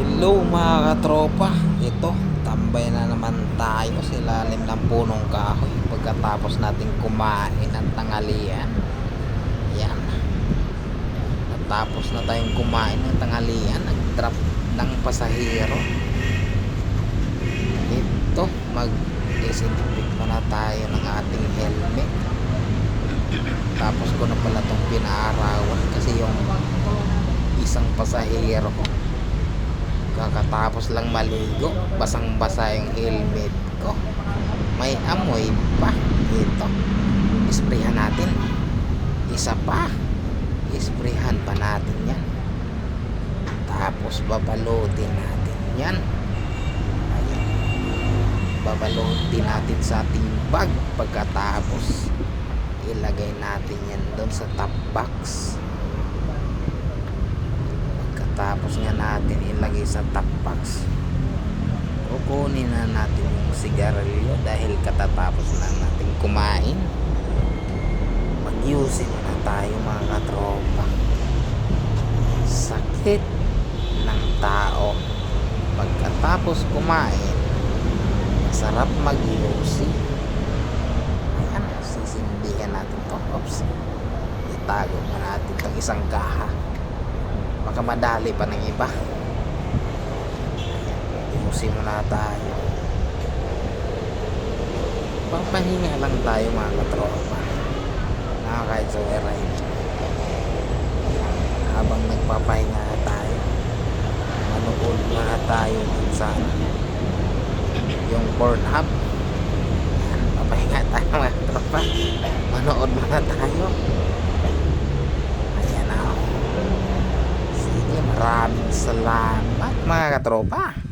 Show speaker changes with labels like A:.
A: Hello mga katropa. Ito, tambay na naman tayo. Sa ilalim ng punong kahoy. Pagkatapos natin kumain ng tanghalian Yan. Natapos na tayong kumain ng tanghalian Nag-drop ng pasahero. Ito, mag-disinfect muna tayo ng ating helmet. Tapos ko na pala itong pinaarawan Kasi yung isang pasahero ko kakatapos lang maligo basang basa yung helmet ko. May amoy pa. Ito. Isprehan natin. Isa pa. Isprehan pa natin yan. Tapos babalutin natin yan. Ayan. babalutin natin sa ating bag. Pagkatapos ilagay natin yan doon sa top box tapos nga natin ilagay sa top box. Kukunin na natin yung sigarilyo dahil katatapos lang natin kumain. Mag-using na tayo mga katropa. Sakit ng tao. Pagkatapos kumain masarap mag-using ayan sisindihan natin to. Oops. Itago mo natin itong isang kaha baka madali pa ng iba. Imusin muna tayo. Pampahinga lang tayo mga katropa. Na kahit sa ride habang nagpapahinga tayo manood muna tayo dun sa yung Pornhub. Yan, papahinga tayo mga katropa. Manood muna tayo ayan na oh. Sige, maraming salamat mga katropa.